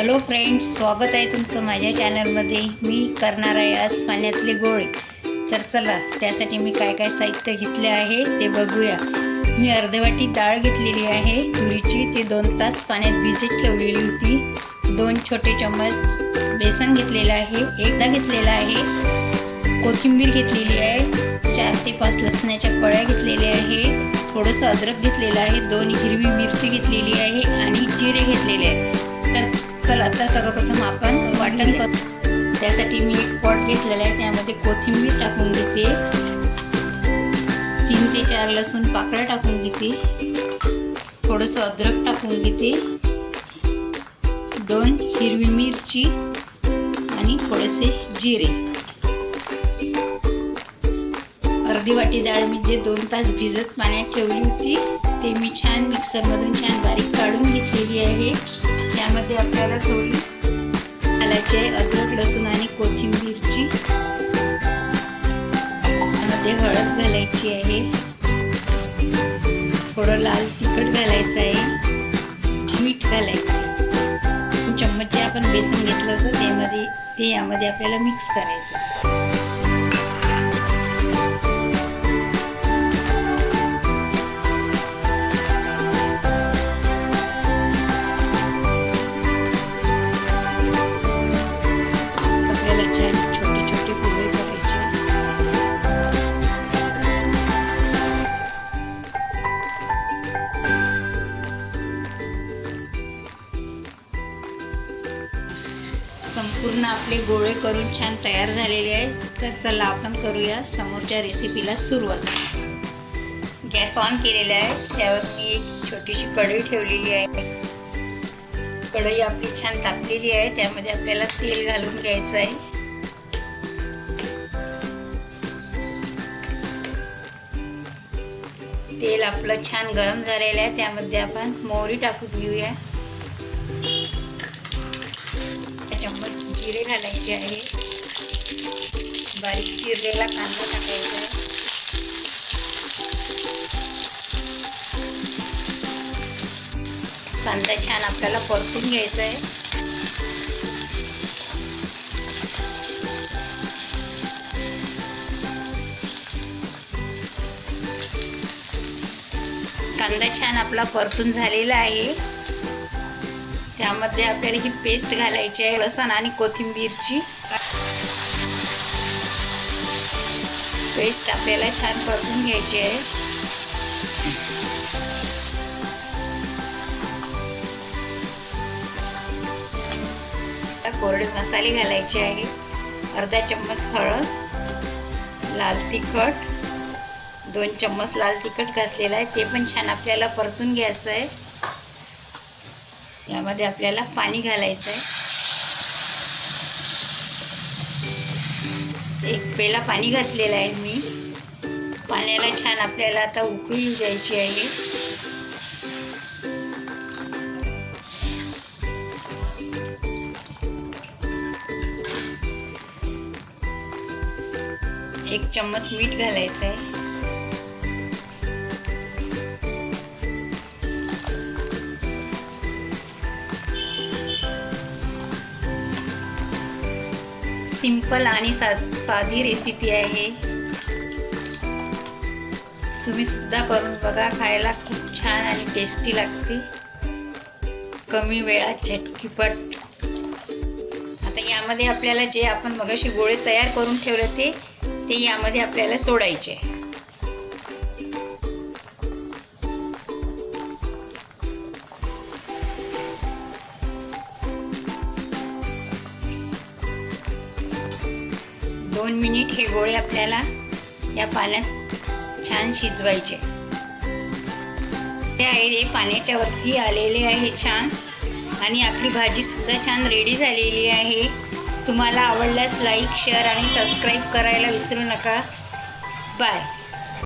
Hello friends स्वागत आहे तुमचं माझ्या चॅनलमध्ये मी करणार आहे आज पाण्यातले गोळे. तर चला त्यासाठी मी काय काय साहित्य घेतले आहे ते बघूया. मी अर्धवाटी डाळ घेतलेली आहे. मिरची ते दोन तास पाण्यात भिजत ठेवलेली होती. दोन छोटे चम्मच बेसन घेतलेलं आहे. एकदा घेतलेला आहे. कोथिंबीर घेतलेली आहे. चार ते पाच लसणाच्या कळ्या घेतलेल्या आहे. थोडंसं अद्रक घेतलेलं आहे. दोन हिरवी मिरची घेतलेली आहे आणि जिरे घेतलेले आहे तर चला आता सर्वप्रथम आपण वाटण कर त्यासाठी मी एक पॉट घेतलेला आहे. त्यामध्ये कोथिंबीर टाकून घेते. तीन ते चार लसूण पाकळ्या टाकून घेते. थोडंसं अद्रक टाकून घेते. दोन हिरवी मिरची आणि थोडेसे जिरे. अर्धी वाटी डाळ मी जे दोन तास भिजत पाण्यात ठेवली होती. ते मी छान मिक्सरमधून छान बारीक काढून घेतलेली आहे. त्यामध्ये आपल्याला थोडी घालायची आहे अद्रक लसूण आणि कोथिंबीरची यामध्ये हळद घालायची आहे. थोडं लाल तिखट घालायचं आहे. मीठ घालायचं आहे. चम्मच जे आपण बेसन घेतलं होतं त्यामध्ये ते यामध्ये आपल्याला मिक्स करायचं संपूर्ण आपले गोळे करून छान तयार झालेले आहे तर चला आपण करूया समोरच्या रेसिपीला सुरुवात. गॅस ऑन केलेला आहे. त्यावर मी एक छोटीशी कढई ठेवलेली आहे. कढई आपली छान तापलेली आहे. त्यामध्ये आपल्याला तेल घालून घ्यायचं आहे. तेल आपलं छान गरम झालेलं आहे. त्यामध्ये आपण मोहरी टाकून घेऊया. जिरे घालायचे आहे. बारीक चिरलेला कांदा टाकायचा. आहे कांदा छान आपल्याला परतून घ्यायचा आहे. कांदा छान आपला परतून झालेला आहे. त्यामध्ये आपल्याला ही पेस्ट घालायची आहे लसण आणि कोथिंबीरची. पेस्ट आपल्याला छान परतून घ्यायची आहे. कोरडे मसाले घालायचे आहे. अर्धा चम्मच हळद लाल तिखट दोन चम्मच लाल तिखट घातलेला आहे. ते पण छान आपल्याला परतून घ्यायचं आहे. यामध्ये आपल्याला पाणी घालायचं आहे एक पेला पाणी घातलेलं आहे मी. पाण्याला छान आपल्याला आता उकळी द्यायची आहे. एक चम्मच मीठ घालायचं आहे सिंपल आणि सा साधी रेसिपी आहे. तुम्ही सुद्धा करून बघा खायला खूप छान आणि टेस्टी लागते. कमी वेळात झटकीपट. आता यामध्ये आपल्याला जे आपण मगाशी गोळे तयार करून ठेवले ते ते यामध्ये आपल्याला सोडायचे. दोन मिनिट हे गोळे आपल्याला या पाण्यात छान शिजवायचे. ते आहे हे पाण्याच्या वरती आलेले आहे छान. आणि आपली भाजीसुद्धा छान रेडी झालेली आहे. तुम्हाला आवडल्यास लाईक शेअर आणि सबस्क्राईब करायला विसरू नका. बाय